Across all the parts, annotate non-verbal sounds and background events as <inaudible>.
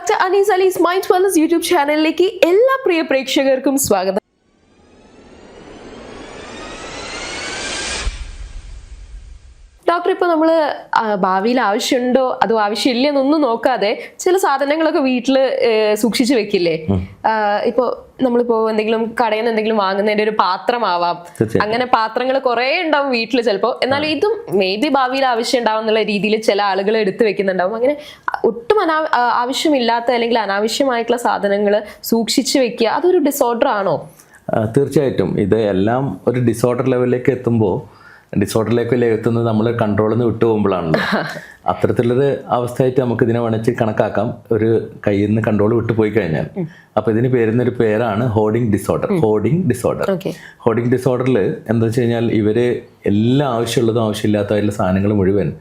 Doctor Anees Alees mind wellness YouTube ചാനലിലേക്ക് എല്ലാ പ്രിയ പ്രേക്ഷകർക്കും സ്വാഗതം. ഇപ്പോൾ നമ്മൾ ഭാവിയിൽ ആവശ്യമുണ്ടോ അതോ ആവശ്യമില്ലെന്നൊന്നും നോക്കാതെ ചില സാധനങ്ങളൊക്കെ വീട്ടിൽ സൂക്ഷിച്ചു വെക്കില്ലേ? ഇപ്പോൾ നമ്മളിപ്പോ എന്തെങ്കിലും കടയിൽ നിന്ന് എന്തെങ്കിലും വാങ്ങുന്നതിന്റെ ഒരു പാത്രമാവാം. അങ്ങനെ പാത്രങ്ങൾ കുറെ ഉണ്ടാവും വീട്ടിൽ ചിലപ്പോൾ എന്നാൽ ഇതും മേ ബി ഭാവിയിൽ ആവശ്യം ഉണ്ടാവും എന്നുള്ള രീതിയിൽ ചില ആളുകൾ എടുത്തു വെക്കുന്നുണ്ടാവും. അങ്ങനെ ഒട്ടും അനാ ആവശ്യമില്ലാത്ത അല്ലെങ്കിൽ അനാവശ്യമായിട്ടുള്ള സാധനങ്ങൾ സൂക്ഷിച്ചു വെക്കുക അതൊരു ഡിസോർഡർ ആണോ? തീർച്ചയായിട്ടും. ഇത് എല്ലാം ഒരു ഡിസോർഡർ ലെവലിലേക്ക് എത്തുമ്പോൾ ഡിസോർഡറിലേക്ക് എത്തുന്നത് നമ്മൾ കൺട്രോളിൽ നിന്ന് വിട്ടു പോകുമ്പോഴാണല്ലോ. <laughs> അത്തരത്തിലൊരു അവസ്ഥയായിട്ട് നമുക്ക് ഇതിനെ വേണമെങ്കിൽ കണക്കാക്കാം. ഒരു കയ്യിൽ നിന്ന് കൺട്രോൾ വിട്ടു പോയി കഴിഞ്ഞാൽ. അപ്പോൾ ഇതിന് പേരുന്നൊരു പേരാണ് hoarding disorder hoarding disorder hoarding ഡിസോർഡറിൽ എന്താ വെച്ച് കഴിഞ്ഞാൽ ഇവർ എല്ലാ ആവശ്യമുള്ളതും ആവശ്യമില്ലാത്തതായുള്ള സാധനങ്ങൾ മുഴുവൻ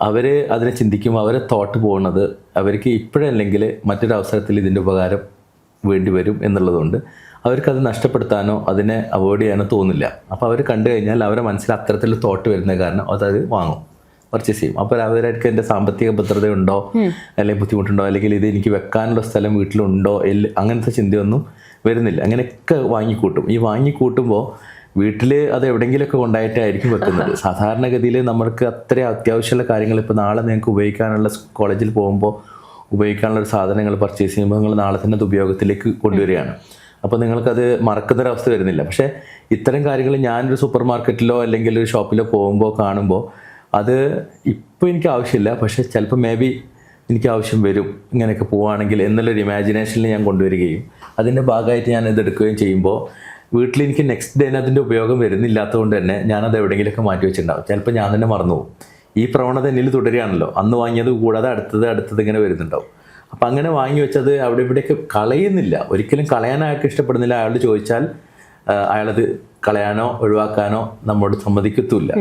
അവർ അതിനെ ചിന്തിക്കുമ്പോൾ അവരെ തോട്ട് പോകുന്നത് അവർക്ക് ഇപ്പോഴല്ലെങ്കിൽ മറ്റൊരു അവസരത്തിൽ ഇതിന്റെ ഉപകാരം വേണ്ടി വരും എന്നുള്ളതുകൊണ്ട് അവർക്കത് നഷ്ടപ്പെടുത്താനോ അതിനെ അവോയ്ഡ് ചെയ്യാനോ തോന്നില്ല. അപ്പോൾ അവർ കണ്ടു കഴിഞ്ഞാൽ അവരെ മനസ്സിൽ അത്തരത്തിൽ തോട്ട് വരുന്ന കാരണം അതത് വാങ്ങും പർച്ചേസ് ചെയ്യും. അപ്പോൾ അവർക്ക് എന്റെ സാമ്പത്തിക ഭദ്രതയുണ്ടോ? അല്ലെങ്കിൽ ബുദ്ധിമുട്ടുണ്ടോ? അല്ലെങ്കിൽ ഇത് എനിക്ക് വെക്കാനുള്ള സ്ഥലം വീട്ടിലുണ്ടോ? എല്ല അങ്ങനത്തെ ചിന്തയൊന്നും വരുന്നില്ല. അങ്ങനെയൊക്കെ വാങ്ങിക്കൂട്ടും. ഈ വാങ്ങിക്കൂട്ടുമ്പോൾ വീട്ടിൽ അത് എവിടെയെങ്കിലുമൊക്കെ കൊണ്ടായിട്ടായിരിക്കും വെക്കുന്നത്. സാധാരണഗതിയിൽ നമ്മൾക്ക് അത്ര അത്യാവശ്യമുള്ള കാര്യങ്ങൾ ഇപ്പോൾ നാളെ നിങ്ങൾക്ക് ഉപയോഗിക്കാനുള്ള കോളേജിൽ പോകുമ്പോൾ ഉപയോഗിക്കാനുള്ള ഒരു സാധനങ്ങൾ പർച്ചേസ് ചെയ്യുമ്പോൾ നിങ്ങൾ നാളെ തന്നെ അത് ഉപയോഗത്തിലേക്ക് കൊണ്ടുവരികയാണ്. അപ്പോൾ നിങ്ങൾക്കത് മറക്കുന്നൊരവസ്ഥ വരുന്നില്ല. പക്ഷേ ഇത്തരം കാര്യങ്ങൾ ഞാനൊരു സൂപ്പർ മാർക്കറ്റിലോ അല്ലെങ്കിൽ ഒരു ഷോപ്പിലോ പോകുമ്പോൾ കാണുമ്പോൾ അത് ഇപ്പോൾ എനിക്ക് ആവശ്യമില്ല. പക്ഷേ ചിലപ്പോൾ മേ ബി എനിക്ക് ആവശ്യം വരും ഇങ്ങനെയൊക്കെ പോവുകയാണെങ്കിൽ എന്നുള്ളൊരു ഇമാജിനേഷനിൽ ഞാൻ കൊണ്ടുവരികയും അതിന്റെ ഭാഗമായിട്ട് ഞാൻ ഇതെടുക്കുകയും ചെയ്യുമ്പോൾ വീട്ടിൽ എനിക്ക് നെക്സ്റ്റ് ഡേന് അതിന്റെ ഉപയോഗം വരുന്നില്ലാത്തതുകൊണ്ട് തന്നെ ഞാനത് എവിടെയെങ്കിലുമൊക്കെ മാറ്റി വെച്ചിട്ടുണ്ടാവും. ചിലപ്പോൾ ഞാൻ തന്നെ മറന്നു പോകും ഈ പ്രവണത എന്നിൽ തുടരുകയാണല്ലോ. അന്ന് വാങ്ങിയത് കൂടാതെ അടുത്തത് അടുത്തത് ഇങ്ങനെ വരുന്നുണ്ടാവും. അപ്പം അങ്ങനെ വാങ്ങി വെച്ചത് അവിടെ ഇവിടെയൊക്കെ കളയുന്നില്ല. ഒരിക്കലും കളയാൻ അയാൾക്ക് ഇഷ്ടപ്പെടുന്നില്ല. അയാൾ ചോദിച്ചാൽ അയാളത് കളയാനോ ഒഴിവാക്കാനോ നമ്മോട് സമ്മതിക്കത്തുമില്ല.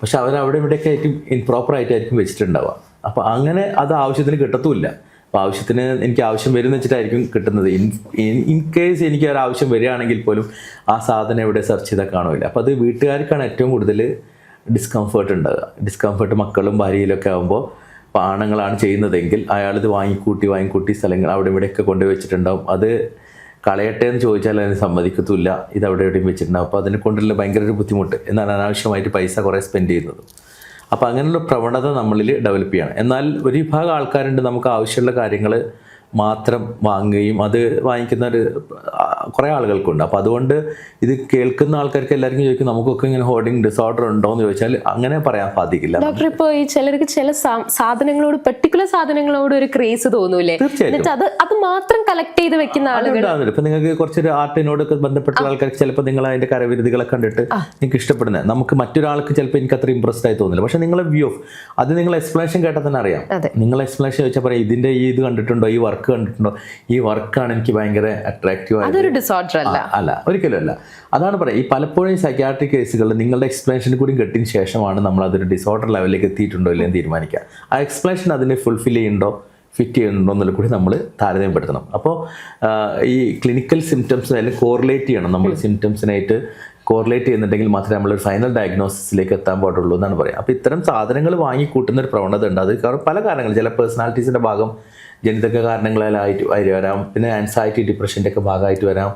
പക്ഷെ അവർ അവിടെ ഇവിടെയൊക്കെ ആയിരിക്കും ഇൻപ്രോപ്പർ ആയിട്ടായിരിക്കും വെച്ചിട്ടുണ്ടാവുക. അപ്പോൾ അങ്ങനെ അത് ആവശ്യത്തിന് കിട്ടത്തുമില്ല. അപ്പോൾ ആവശ്യത്തിന് എനിക്ക് ആവശ്യം വരുന്ന വെച്ചിട്ടായിരിക്കും കിട്ടുന്നത്. ഇൻ ഇൻ കേസ് എനിക്ക് ഒരു ആവശ്യം വരികയാണെങ്കിൽ പോലും ആ സാധനം എവിടെ സെർച്ച് ചെയ്താൽ കാണില്ല അപ്പോൾ അത് വീട്ടുകാർക്കാണ് ഏറ്റവും കൂടുതൽ ഡിസ്കംഫേർട്ട് ഉണ്ടാകുക ഡിസ്കംഫേർട്ട് മക്കളും ഭാര്യയിലൊക്കെ ആകുമ്പോൾ ഇപ്പോൾ ആണുങ്ങളാണ് ചെയ്യുന്നതെങ്കിൽ അയാളിത് വാങ്ങിക്കൂട്ടി വാങ്ങിക്കൂട്ടി സ്ഥലങ്ങൾ അവിടെ ഇവിടെയൊക്കെ കൊണ്ടുപോയി വെച്ചിട്ടുണ്ടാവും. അത് കളയട്ടെ എന്ന് ചോദിച്ചാൽ അതിന് സമ്മതിക്കത്തുമില്ല. ഇത് അവിടെ എവിടെയും വെച്ചിട്ടുണ്ടാവും. അപ്പോൾ അതിനെ കൊണ്ടുള്ള ഭയങ്കര ഒരു ബുദ്ധിമുട്ട് എന്നാണ് അനാവശ്യമായിട്ട് പൈസ കുറേ സ്പെൻഡ് ചെയ്യുന്നത്. അപ്പോൾ അങ്ങനെയുള്ള പ്രവണത നമ്മളിൽ ഡെവലപ്പ് ചെയ്യണം. എന്നാൽ ഒരു വിഭാഗം ആൾക്കാരുണ്ട് നമുക്ക് ആവശ്യമുള്ള കാര്യങ്ങൾ മാത്രം വാങ്ങുകയും അത് വാങ്ങിക്കുന്ന ഒരു കുറേ ആളുകൾക്കുണ്ട്. അപ്പോൾ അതുകൊണ്ട് ഇത് കേൾക്കുന്ന ആൾക്കാർക്ക് എല്ലാവർക്കും ചോദിക്കും നമുക്കൊക്കെ ഇങ്ങനെ ഹോർഡിംഗ് ഡിസോർഡർ ഉണ്ടോ? എന്ന് ചോദിച്ചാൽ അങ്ങനെ പറയാൻ സാധിക്കില്ല. ഡോക്ടർ ഇപ്പോൾ ഈ ചിലർക്ക് ചില സാധനങ്ങളോട് പെർട്ടിക്കുലർ സാധനങ്ങളോട് ഒരു ക്രേസ് തോന്നൂലേ തീർച്ചയായിട്ടും. അത് അത് മാത്രം കളക്ട് ചെയ്ത് വെക്കുന്ന ആളുകൾ ഇപ്പൊ നിങ്ങൾക്ക് കുറച്ചൊരു ആർട്ടിനോടൊക്കെ ബന്ധപ്പെട്ട ആൾക്കാർക്ക് ചിലപ്പോൾ നിങ്ങൾ അതിന്റെ കരവിരുതികളെ കണ്ടിട്ട് നിങ്ങൾക്ക് ഇഷ്ടപ്പെടുന്നത്. നമുക്ക് മറ്റൊരാൾക്ക് ചിലപ്പോൾ എനിക്ക് അത്ര ഇമ്പ്രസ്ഡ് ആയി തോന്നില്ല. പക്ഷെ നിങ്ങളെ വ്യൂ ഓഫ് അത് നിങ്ങൾ എക്സ്പ്ലനേഷൻ കേട്ടാൽ തന്നെ അറിയാം. നിങ്ങൾ എക്സ്പ്ലനേഷൻ ചോദിച്ചാൽ പറയാം ഇതിന്റെ ഈ ഇത് കണ്ടിട്ടുണ്ടോ? ഈ വർക്ക് കണ്ടിട്ടുണ്ടോ? ഈ വർക്കാണ് എനിക്ക് ഭയങ്കര അട്രാക്റ്റീവ് ആയത്. ഡിസോർഡർ അല്ല. അല്ല. ഒരിക്കലും അല്ല. അതാണ് പറയാം ഈ പലപ്പോഴും സൈക്യാട്രിക് കേസുകളിൽ നിങ്ങളുടെ എക്സ്പ്ലനേഷൻ കൂടി കെട്ടിന് ശേഷമാണ് നമ്മൾ അതൊരു ഡിസോർഡർ ലെവലിലേക്ക് എത്തിയിട്ടുണ്ടോ ഇല്ലെന്ന് തീരുമാനിക്കുക. ആ എക്സ്പ്ലനേഷൻ അതിനെ ഫുൾഫിൽ ചെയ്യുന്നുണ്ടോ ഫിറ്റ് ചെയ്യുന്നുണ്ടോ എന്നുള്ള കൂടി നമ്മൾ താരതമ്യപ്പെടുത്തണം. അപ്പോൾ ഈ ക്ലിനിക്കൽ സിംറ്റംസ് അല്ലെങ്കിൽ കോറിലേറ്റ് ചെയ്യണം. നമ്മൾ സിംറ്റംസിനായിട്ട് കോറിലേറ്റ് ചെയ്യുന്നുണ്ടെങ്കിൽ മാത്രമേ നമ്മൾ ഫൈനൽ ഡയഗ്നോസിസിലേക്ക് എത്താൻ പാടുള്ളൂ എന്നാണ് പറയുക. അപ്പോൾ ഇത്തരം സാധനങ്ങൾ വാങ്ങി കൂട്ടുന്ന ഒരു പ്രവണത ഉണ്ട്. അത് കാരണം പല കാരണങ്ങൾ ചില പേഴ്സണാലിറ്റീസിന്റെ ഭാഗം ജനിതക കാരണങ്ങളായിട്ട് വരാം പിന്നെ ആൻസൈറ്റി ഡിപ്രഷന്റെ ഒക്കെ ഭാഗമായിട്ട് വരാം.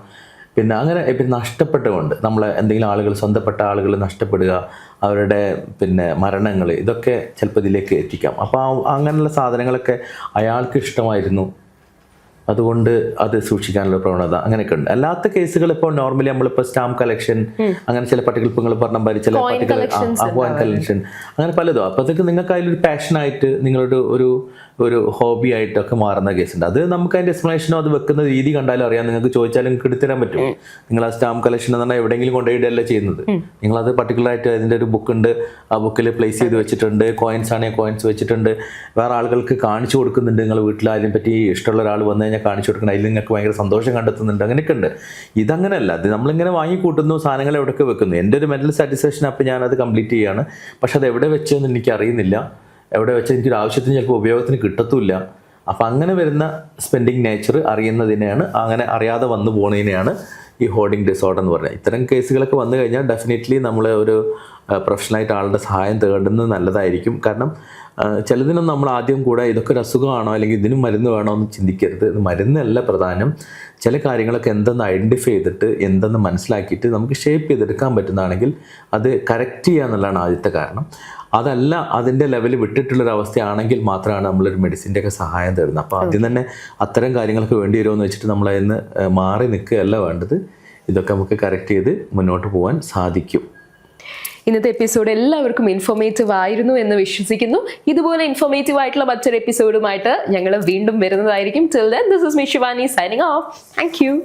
പിന്നെ അങ്ങനെ ഇപ്പം നഷ്ടപ്പെട്ടുകൊണ്ട് നമ്മൾ എന്തെങ്കിലും ആളുകൾ സ്വന്തപ്പെട്ട ആളുകൾ നഷ്ടപ്പെടുക അവരുടെ പിന്നെ മരണങ്ങൾ ഇതൊക്കെ ചിലപ്പോൾ ഇതിലേക്ക് എത്തിക്കാം. അപ്പോൾ അങ്ങനെയുള്ള സാധനങ്ങളൊക്കെ അയാൾക്ക് ഇഷ്ടമായിരുന്നു. അതുകൊണ്ട് അത് സൂക്ഷിക്കാനുള്ള പ്രവണത അങ്ങനെയൊക്കെ ഉണ്ട്. അല്ലാത്ത കേസുകൾ ഇപ്പോൾ നോർമലി നമ്മളിപ്പോൾ സ്റ്റാമ്പ് കളക്ഷൻ അങ്ങനെ ചില പട്ടികൾപ്പങ്ങൾ ഇപ്പോൾ നിങ്ങൾ പറഞ്ഞ മാതിരി ചില പട്ടികൾ കോയിൻ കളക്ഷൻ അങ്ങനെ പലതും. അപ്പോൾ അതൊക്കെ നിങ്ങൾക്ക് അതിലൊരു പാഷനായിട്ട് നിങ്ങളുടെ ഒരു ഒരു ഹോബി ആയിട്ടൊക്കെ മാറുന്ന കേസുണ്ട്. അത് നമുക്ക് അതിന്റെ എക്സ്പ്ലനേഷനോ അത് വെക്കുന്ന രീതി കണ്ടാലും അറിയാം. നിങ്ങൾക്ക് ചോദിച്ചാലും നിങ്ങൾക്ക് പറ്റും. നിങ്ങൾ ആ സ്റ്റാമ്പ് കളക്ഷൻ എന്ന് പറഞ്ഞാൽ എവിടെയെങ്കിലും കൊണ്ടുപോയിട്ടല്ല ചെയ്യുന്നത്. നിങ്ങൾ അത് പർട്ടിക്കുലർ ആയിട്ട് അതിന്റെ ഒരു ബുക്ക് ഉണ്ട്. ആ ബുക്കിൽ പ്ലേസ് ചെയ്ത് വെച്ചിട്ടുണ്ട്. കോയിൻസ് ആണെങ്കിൽ കോയിൻസ് വെച്ചിട്ടുണ്ട്. വേറെ ആളുകൾക്ക് കാണിച്ചു കൊടുക്കുന്നുണ്ട്. നിങ്ങൾ വീട്ടിൽ അതിനെപ്പറ്റി ഇഷ്ടമുള്ള ഒരാൾ വന്നു കഴിഞ്ഞാൽ കാണിച്ചു കൊടുക്കണം. അതിൽ നിങ്ങൾക്ക് ഭയങ്കര സന്തോഷം കണ്ടെത്തുന്നുണ്ട്. അങ്ങനെയൊക്കെ ഉണ്ട് ഇതങ്ങനെയല്ല അത് നമ്മളിങ്ങനെ വാങ്ങിക്കൂട്ടുന്നു സാധനങ്ങൾ എവിടെയൊക്കെ വെക്കുന്നു. എന്റെ ഒരു മെന്റൽ സാറ്റിസ്ഫാക്ഷൻ അപ്പോൾ ഞാനത് കംപ്ലീറ്റ് ചെയ്യാണ്. പക്ഷെ അത് എവിടെ വെച്ചെന്ന് എനിക്ക് അറിയുന്നില്ല എവിടെ വെച്ചാൽ എനിക്കൊരു ആവശ്യത്തിന് ചിലപ്പോൾ ഉപയോഗത്തിന് കിട്ടത്തുമില്ല. അപ്പം അങ്ങനെ വരുന്ന സ്പെൻഡിങ് നേച്ചർ അറിയുന്നതിനെയാണ് അങ്ങനെ അറിയാതെ വന്നു പോകുന്നതിനെയാണ് ഈ ഹോർഡിംഗ് ഡിസോർഡർ എന്ന് പറഞ്ഞാൽ ഇത്തരം കേസുകളൊക്കെ വന്നു കഴിഞ്ഞാൽ ഡെഫിനറ്റ്ലി നമ്മൾ ഒരു പ്രൊഫഷണലായിട്ട് ആളുടെ സഹായം തേടുന്നത് നല്ലതായിരിക്കും. കാരണം ചിലതിനും നമ്മൾ ആദ്യം കൂടെ ഇതൊക്കെ ഒരു അസുഖമാണോ അല്ലെങ്കിൽ ഇതിനും മരുന്ന് വേണോ എന്ന് ചിന്തിക്കരുത്. ഇത് മരുന്നല്ല പ്രധാനം. ചില കാര്യങ്ങളൊക്കെ എന്തെന്ന് ഐഡന്റിഫൈ ചെയ്തിട്ട് എന്തെന്ന് മനസ്സിലാക്കിയിട്ട് നമുക്ക് ഷേപ്പ് ചെയ്തെടുക്കാൻ പറ്റുന്നതാണെങ്കിൽ അത് കറക്റ്റ് ചെയ്യുക എന്നുള്ളതാണ് ആദ്യത്തെ കാരണം. അതല്ല അതിന്റെ ലെവൽ വിട്ടിട്ടുള്ളൊരു അവസ്ഥയാണെങ്കിൽ മാത്രമാണ് നമ്മളൊരു മെഡിസിന്റെ ഒക്കെ സഹായം തരുന്നത് അപ്പോൾ ആദ്യം തന്നെ അത്തരം കാര്യങ്ങളൊക്കെ വേണ്ടി വരുമോ എന്ന് വെച്ചിട്ട് നമ്മൾ അതിന് മാറി നിൽക്കുകയല്ല വേണ്ടത്. ഇതൊക്കെ നമുക്ക് കറക്റ്റ് ചെയ്ത് മുന്നോട്ട് പോകാൻ സാധിക്കും. ഇന്നത്തെ എപ്പിസോഡ് എല്ലാവർക്കും ഇൻഫോർമേറ്റീവ് ആയിരുന്നു എന്ന് വിശ്വസിക്കുന്നു. ഇതുപോലെ ഇൻഫോർമേറ്റീവ് ആയിട്ടുള്ള മറ്റൊരു എപ്പിസോഡുമായിട്ട് ഞങ്ങൾ വീണ്ടും വരുന്നതായിരിക്കും. Till this is me Shivani signing off thank you